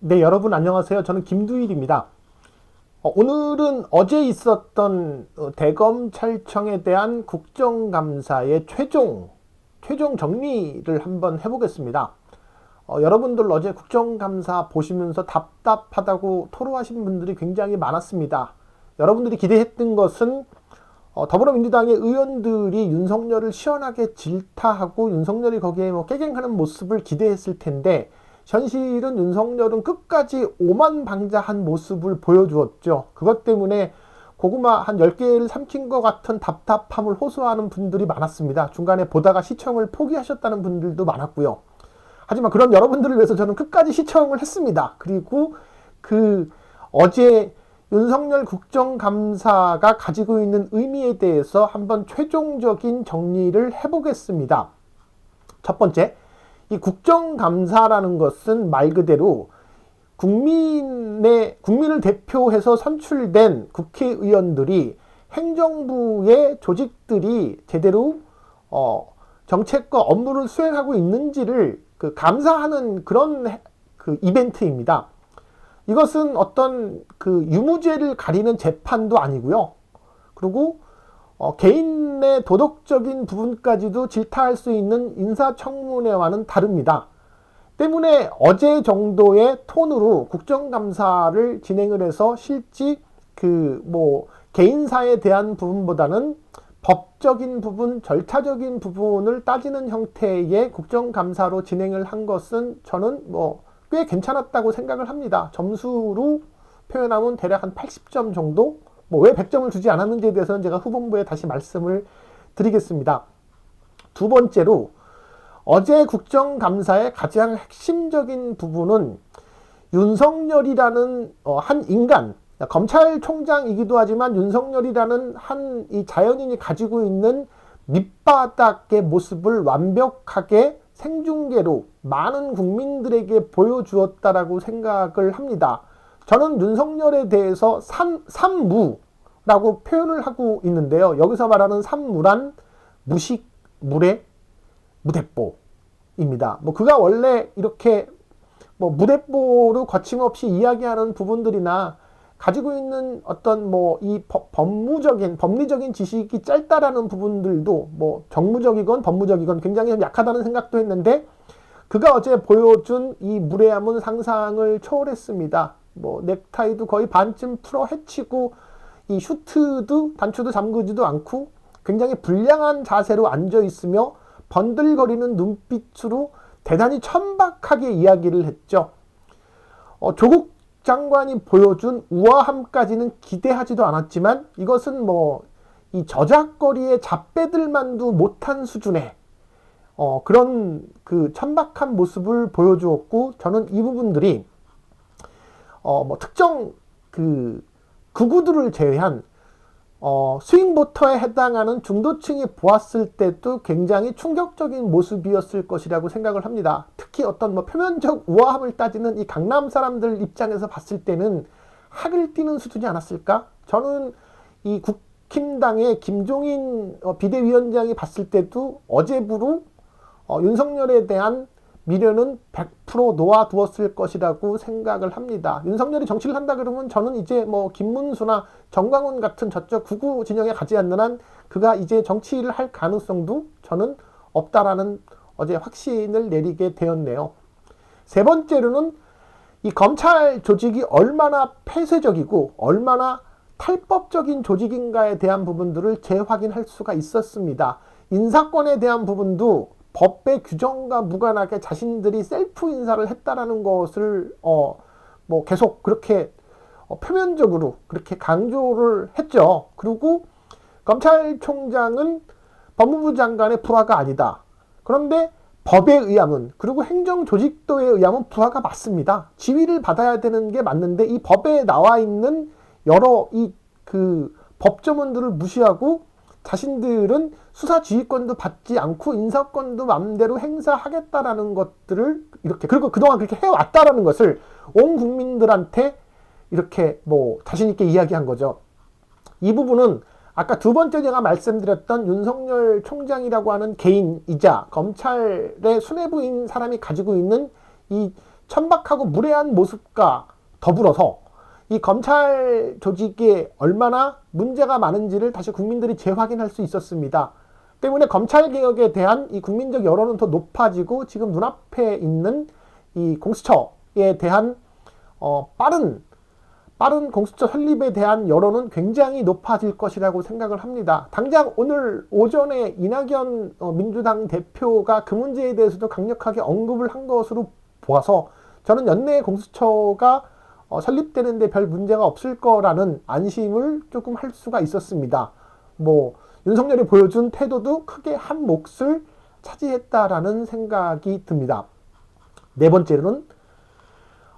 네, 여러분 안녕하세요. 저는 김두일입니다. 어, 오늘은 어제 있었던 어, 대검찰청에 대한 국정감사의 최종, 최종 정리를 한번 해보겠습니다. 어, 여러분들 어제 국정감사 보시면서 답답하다고 토로하신 분들이 굉장히 많았습니다. 여러분들이 기대했던 것은 어, 더불어민주당의 의원들이 윤석열을 시원하게 질타하고 윤석열이 거기에 뭐 깨갱하는 모습을 기대했을 텐데 현실은 윤석열은 끝까지 오만방자한 모습을 보여주었죠. 그것 때문에 고구마 한 10개를 삼킨 것 같은 답답함을 호소하는 분들이 많았습니다. 중간에 보다가 시청을 포기하셨다는 분들도 많았고요. 하지만 그런 여러분들을 위해서 저는 끝까지 시청을 했습니다. 그리고 그 어제 윤석열 국정감사가 가지고 있는 의미에 대해서 한번 최종적인 정리를 해보겠습니다. 첫 번째, 이 국정감사라는 것은 말 그대로 국민의 국민을 대표해서 선출된 국회의원들이 행정부의 조직들이 제대로 어, 정책과 업무를 수행하고 있는지를 그 감사하는 그런 그 이벤트입니다. 이것은 어떤 그 유무죄를 가리는 재판도 아니고요. 그리고 어, 개인의 도덕적인 부분까지도 질타할 수 있는 인사청문회와는 다릅니다. 때문에 어제 정도의 톤으로 국정감사를 진행을 해서 실제 그뭐 개인사에 대한 부분보다는 법적인 부분, 절차적인 부분을 따지는 형태의 국정감사로 진행을 한 것은 저는 뭐 꽤 괜찮았다고 생각을 합니다. 점수로 표현하면 대략 한 80점 정도 뭐 왜 100점을 주지 않았는지에 대해서는 제가 후본부에 다시 말씀을 드리겠습니다. 두 번째로 어제 국정감사의 가장 핵심적인 부분은 윤석열이라는 어, 한 인간, 검찰총장이기도 하지만 윤석열이라는 한 이 자연인이 가지고 있는 밑바닥의 모습을 완벽하게 생중계로 많은 국민들에게 보여주었다라고 생각을 합니다. 저는 윤석열에 대해서 삼, 삼무라고 표현을 하고 있는데요. 여기서 말하는 삼무란 무식, 무례, 무대뽀입니다. 뭐 그가 원래 이렇게 뭐 무대뽀로 거침없이 이야기하는 부분들이나 가지고 있는 어떤 뭐 이 법무적인 법리적인 지식이 짧다라는 부분들도 뭐 정무적이건 법무적이건 굉장히 약하다는 생각도 했는데 그가 어제 보여준 이 무례함은 상상을 초월했습니다. 뭐 넥타이도 거의 반쯤 풀어 헤치고 이 슈트도 단추도 잠그지도 않고 굉장히 불량한 자세로 앉아 있으며 번들거리는 눈빛으로 대단히 천박하게 이야기를 했죠. 어, 조국 장관이 보여준 우아함까지는 기대하지도 않았지만 이것은 뭐 이 저작거리의 잡배들만도 못한 수준의 어, 그런 그 천박한 모습을 보여주었고 저는 이 부분들이 어, 뭐 특정 그 극우들을 제외한 어, 스윙보터에 해당하는 중도층이 보았을 때도 굉장히 충격적인 모습이었을 것이라고 생각을 합니다. 특히 어떤 뭐 표면적 우아함을 따지는 이 강남 사람들 입장에서 봤을 때는 학을 띄는 수준이 않았을까? 저는 이 국힘당의 김종인 어, 비대위원장이 봤을 때도 어제부로 어, 윤석열에 대한 미련은 100% 놓아두었을 것이라고 생각을 합니다. 윤석열이 정치를 한다 그러면 저는 이제 뭐 김문수나 정광훈 같은 저쪽 구구 진영에 가지 않는 한 그가 이제 정치를 할 가능성도 저는 없다라는 어제 확신을 내리게 되었네요. 세 번째로는 이 검찰 조직이 얼마나 폐쇄적이고 얼마나 탈법적인 조직인가에 대한 부분들을 재확인할 수가 있었습니다. 인사권에 대한 부분도 법의 규정과 무관하게 자신들이 셀프 인사를 했다라는 것을 어 뭐 계속 그렇게 어 표면적으로 그렇게 강조를 했죠. 그리고 검찰총장은 법무부 장관의 부하가 아니다. 그런데 법에 의하면 그리고 행정조직도에 의하면 부하가 맞습니다. 지위를 받아야 되는 게 맞는데 이 법에 나와 있는 여러 이 그 법조문들을 무시하고 자신들은 수사 지휘권도 받지 않고 인사권도 마음대로 행사하겠다라는 것들을 이렇게 그리고 그동안 그렇게 해왔다라는 것을 온 국민들한테 이렇게 뭐 자신 있게 이야기한 거죠. 이 부분은 아까 두 번째 제가 말씀드렸던 윤석열 총장이라고 하는 개인이자 검찰의 수뇌부인 사람이 가지고 있는 이 천박하고 무례한 모습과 더불어서 이 검찰 조직에 얼마나 문제가 많은지를 다시 국민들이 재확인할 수 있었습니다. 때문에 검찰 개혁에 대한 이 국민적 여론은 더 높아지고 지금 눈앞에 있는 이 공수처에 대한 어, 빠른 빠른 공수처 설립에 대한 여론은 굉장히 높아질 것이라고 생각을 합니다. 당장 오늘 오전에 이낙연 어, 민주당 대표가 그 문제에 대해서도 강력하게 언급을 한 것으로 보아서 저는 연내 공수처가 어, 설립되는데 별 문제가 없을 거라는 안심을 조금 할 수가 있었습니다. 뭐 윤석열이 보여준 태도도 크게 한 몫을 차지했다라는 생각이 듭니다. 네 번째로는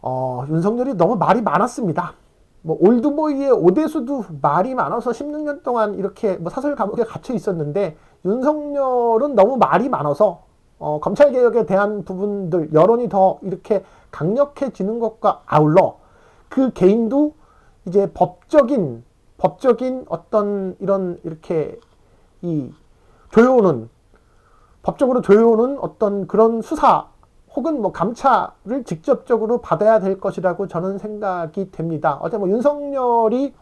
어, 윤석열이 너무 말이 많았습니다. 뭐 올드보이의 오대수도 말이 많아서 16년 동안 이렇게 뭐 사설 감옥에 갇혀 있었는데 윤석열은 너무 말이 많아서 어, 검찰 개혁에 대한 부분들 여론이 더 이렇게 강력해지는 것과 아울러 그 개인도 이제 법적인 법적인 어떤 이런 이렇게 이 조여오는 법적으로 조여오는 어떤 그런 수사 혹은 뭐 감찰을 직접적으로 받아야 될 것이라고 저는 생각이 됩니다. 어제 뭐 윤석열이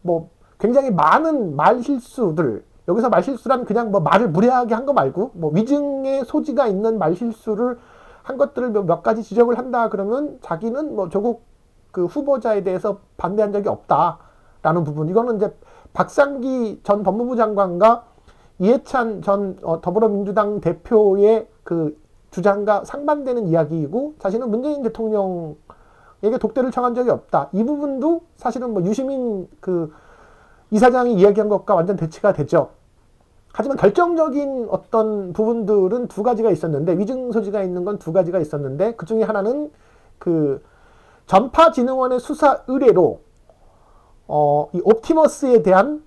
뭐 굉장히 많은 말 실수들 여기서 말 실수란 그냥 뭐 말을 무례하게 한 거 말고 뭐 위증의 소지가 있는 말 실수를 한 것들을 몇 가지 지적을 한다 그러면 자기는 뭐 조국 그 후보자에 대해서 반대한 적이 없다라는 부분 이거는 이제 박상기 전 법무부 장관과 이해찬 전 어, 더불어민주당 대표의 그 주장과 상반되는 이야기이고 자신은 문재인 대통령에게 독대를 청한 적이 없다. 이 부분도 사실은 뭐 유시민 그 이사장이 이야기한 것과 완전 대치가 되죠. 하지만 결정적인 어떤 부분들은 두 가지가 있었는데 위증 소지가 있는 건 두 가지가 있었는데 그 중에 하나는 그 전파진흥원의 수사 의뢰로 어, 이 옵티머스에 대한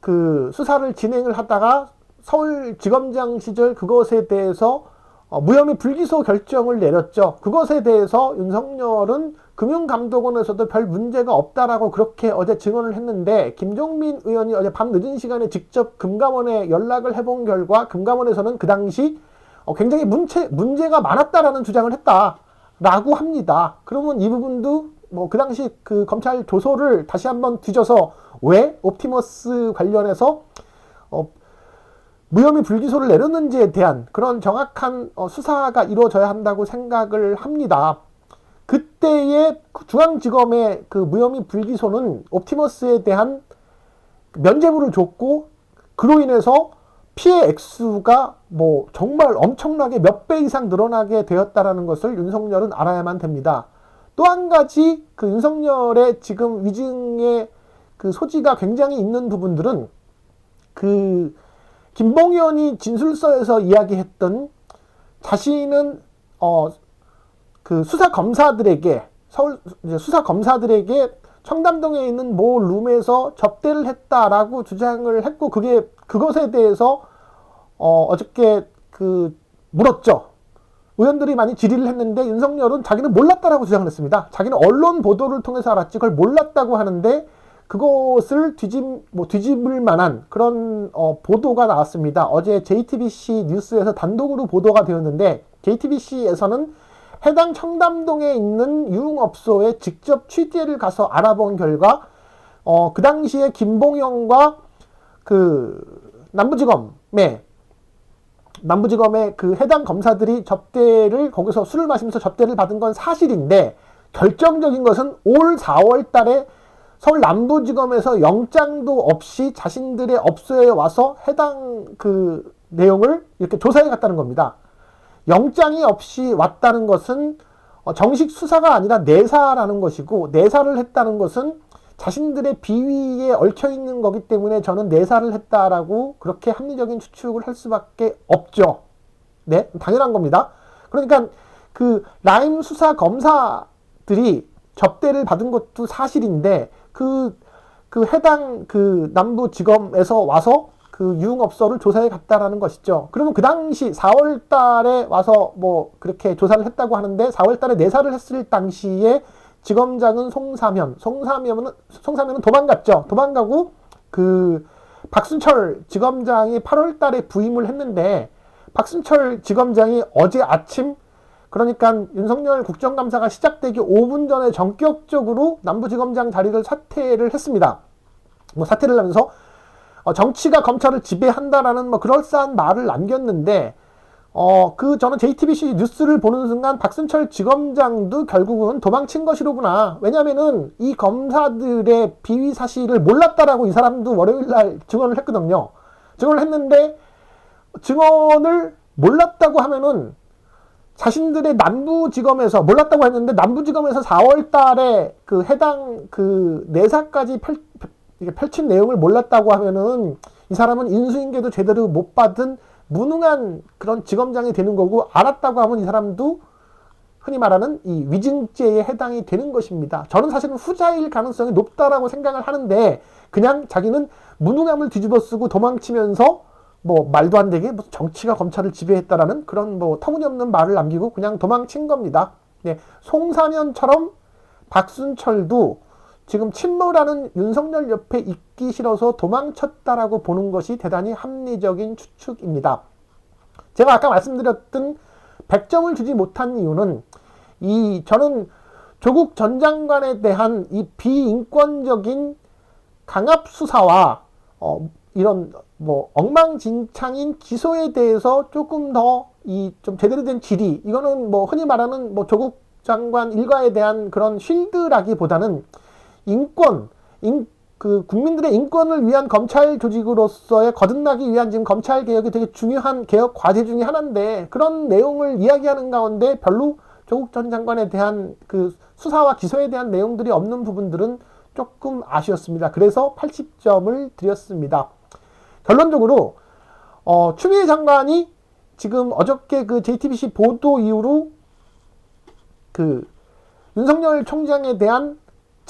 그 수사를 진행을 하다가 서울지검장 시절 그것에 대해서 어, 무혐의 불기소 결정을 내렸죠. 그것에 대해서 윤석열은 금융감독원에서도 별 문제가 없다라고 그렇게 어제 증언을 했는데 김종민 의원이 어제 밤 늦은 시간에 직접 금감원에 연락을 해본 결과 금감원에서는 그 당시 어, 굉장히 문제, 문제가 많았다라는 주장을 했다 라고 합니다. 그러면 이 부분도 뭐 그 당시 그 검찰 조서를 다시 한번 뒤져서 왜 옵티머스 관련해서 어, 무혐의 불기소를 내렸는지에 대한 그런 정확한 어, 수사가 이루어져야 한다고 생각을 합니다. 그때의 중앙지검의 그 무혐의 불기소는 옵티머스에 대한 면죄부를 줬고 그로 인해서 피해 액수가 뭐 정말 엄청나게 몇 배 이상 늘어나게 되었다라는 것을 윤석열은 알아야만 됩니다. 또 한 가지 그 윤석열의 지금 위증의 그 소지가 굉장히 있는 부분들은 그 김봉현이 진술서에서 이야기했던 자신은 어 그 수사 검사들에게 서울 수사 검사들에게 청담동에 있는 모 룸에서 접대를 했다라고 주장을 했고 그게 그것에 대해서 어 어저께 그 물었죠. 의원들이 많이 질의를 했는데 윤석열은 자기는 몰랐다라고 주장을 했습니다. 자기는 언론 보도를 통해서 알았지 그걸 몰랐다고 하는데 그것을 뒤집, 뭐 뒤집을 만한 그런 어, 보도가 나왔습니다. 어제 JTBC 뉴스에서 단독으로 보도가 되었는데 JTBC에서는 해당 청담동에 있는 유흥업소에 직접 취재를 가서 알아본 결과 어, 그 당시에 김봉영과 그 남부지검에 남부지검의 그 해당 검사들이 접대를 거기서 술을 마시면서 접대를 받은 건 사실인데 결정적인 것은 올 4월 달에 서울 남부지검에서 영장도 없이 자신들의 업소에 와서 해당 그 내용을 이렇게 조사해 갔다는 겁니다. 영장이 없이 왔다는 것은 어, 정식 수사가 아니라 내사라는 것이고 내사를 했다는 것은 자신들의 비위에 얽혀 있는 거기 때문에 저는 내사를 했다라고 그렇게 합리적인 추측을 할 수밖에 없죠. 네, 당연한 겁니다. 그러니까 그 라임 수사 검사들이 접대를 받은 것도 사실인데 그, 그 해당 그 남부지검에서 와서 그 유흥업소를 조사해 갔다라는 것이죠. 그러면 그 당시 4월 달에 와서 뭐 그렇게 조사를 했다고 하는데 4월 달에 내사를 했을 당시에 지검장은 송사면, 송사면은, 송사면은 도망갔죠. 도망가고 그 박순철 지검장이 8월 달에 부임을 했는데 박순철 지검장이 어제 아침 그러니까 윤석열 국정감사가 시작되기 5분 전에 전격적으로 남부지검장 자리를 사퇴를 했습니다. 뭐 사퇴를 하면서 어, 정치가 검찰을 지배한다라는 뭐 그럴싸한 말을 남겼는데 어, 그 저는 JTBC 뉴스를 보는 순간 박순철 지검장도 결국은 도망친 것이로구나. 왜냐면은 이 검사들의 비위 사실을 몰랐다라고 이 사람도 월요일 날 증언을 했거든요. 증언을 했는데 증언을 몰랐다고 하면은 자신들의 남부지검에서 몰랐다고 했는데 남부지검에서 4월 달에 그 해당 그 내사까지 펼, 펼친 내용을 몰랐다고 하면은 이 사람은 인수인계도 제대로 못 받은 무능한 그런 지검장이 되는 거고 알았다고 하면 이 사람도 흔히 말하는 이 위증죄에 해당이 되는 것입니다. 저는 사실은 후자일 가능성이 높다라고 생각을 하는데 그냥 자기는 무능함을 뒤집어 쓰고 도망치면서 뭐 말도 안 되게 무슨 정치가 검찰을 지배했다라는 그런 뭐 터무니없는 말을 남기고 그냥 도망친 겁니다. 네, 송사년처럼 박순철도 지금 침몰하는 윤석열 옆에 있기 싫어서 도망쳤다라고 보는 것이 대단히 합리적인 추측입니다. 제가 아까 말씀드렸던 100점을 주지 못한 이유는 이 저는 조국 전 장관에 대한 이 비인권적인 강압 수사와 어, 이런 뭐 엉망진창인 기소에 대해서 조금 더 이 좀 제대로 된 질의 이거는 뭐 흔히 말하는 뭐 조국 장관 일가에 대한 그런 쉴드라기보다는 인권 인, 그 국민들의 인권을 위한 검찰 조직으로서의 거듭나기 위한 지금 검찰 개혁이 되게 중요한 개혁 과제 중의 하나인데 그런 내용을 이야기하는 가운데 별로 조국 전 장관에 대한 그 수사와 기소에 대한 내용들이 없는 부분들은 조금 아쉬웠습니다. 그래서 80점을 드렸습니다. 결론적으로 어, 추미애 장관이 지금 어저께 그 JTBC 보도 이후로 그 윤석열 총장에 대한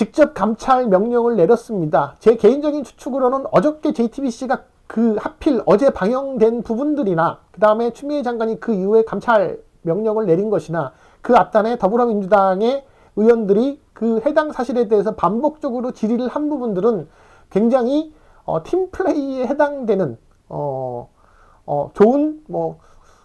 직접 감찰 명령을 내렸습니다. 제 개인적인 추측으로는 어저께 JTBC가 그 하필 어제 방영된 부분들이나 그 다음에 추미애 장관이 그 이후에 감찰 명령을 내린 것이나 그 앞단에 더불어민주당의 의원들이 그 해당 사실에 대해서 반복적으로 질의를 한 부분들은 굉장히 어, 팀 플레이에 해당되는 어, 어, 좋은 뭐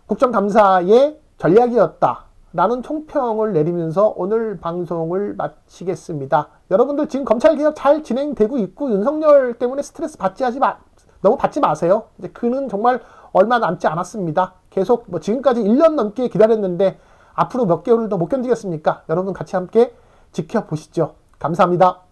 국정감사의 전략이었다. 라는 총평을 내리면서 오늘 방송을 마치겠습니다. 여러분들 지금 검찰개혁 잘 진행되고 있고 윤석열 때문에 스트레스 받지 하지 마, 너무 받지 마세요. 이제 그는 정말 얼마 남지 않았습니다. 계속 뭐 지금까지 1년 넘게 기다렸는데 앞으로 몇 개월을 더 못 견디겠습니까? 여러분 같이 함께 지켜보시죠. 감사합니다.